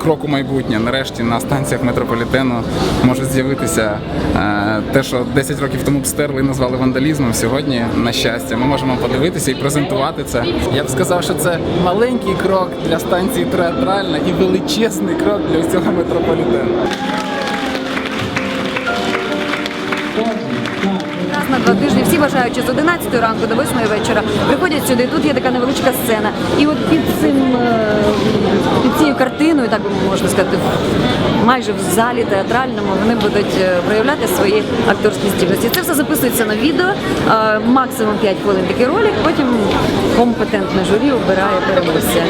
крок у майбутнє. Нарешті на станціях метрополітену може з'явитися е, те, що 10 років тому б стерли і назвали вандалізмом. Сьогодні, на щастя, ми можемо подивитися і презентувати це. Я б сказав, що це маленький крок для станції театральна і величезний крок для всього метрополітену. Раз на два тижні всі бажаючи з 11 ранку до 8 вечора приходять сюди. Тут є така невеличка сцена. І от під цим е, і так можна сказати, майже в залі театральному вони будуть е, проявляти свої акторські здібності. Це все записується на відео, е, максимум 5 хвилин такий ролик. Потім компетентне журі обирає переможця.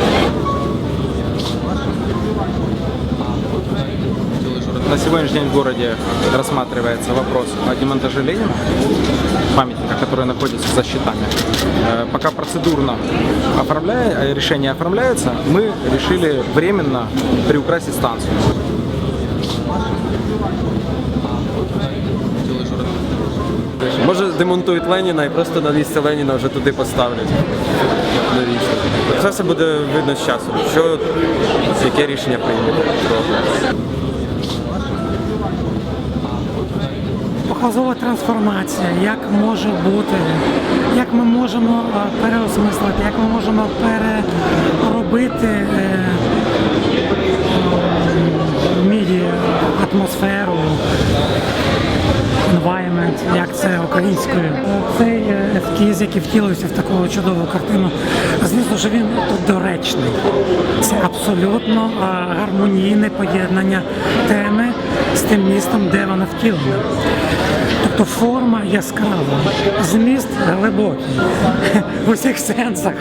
На сегодняшний день в городе рассматривается вопрос о демонтаже Ленина, памятника, который находится за щитами. Э, Пока процедурно оформляя, э, решение оформляется, мы решили временно приукрасить станцию. Може демонтують Леніна і просто на місце Леніна вже туди поставлять. Навіщо? Це все буде видно з часом. Що, яке рішення прийме. Показова трансформація, як може бути, як ми можемо е, переосмислити, як ми можемо переробити е, е, атмосферу, environment, як це українською. Цей е, ескіз, який втілився в таку чудову картину, звісно, що він тут доречний. Це абсолютно гармонійне поєднання теми тим містом, де вона втілена. Тобто форма яскрава, зміст глибокий в усіх сенсах.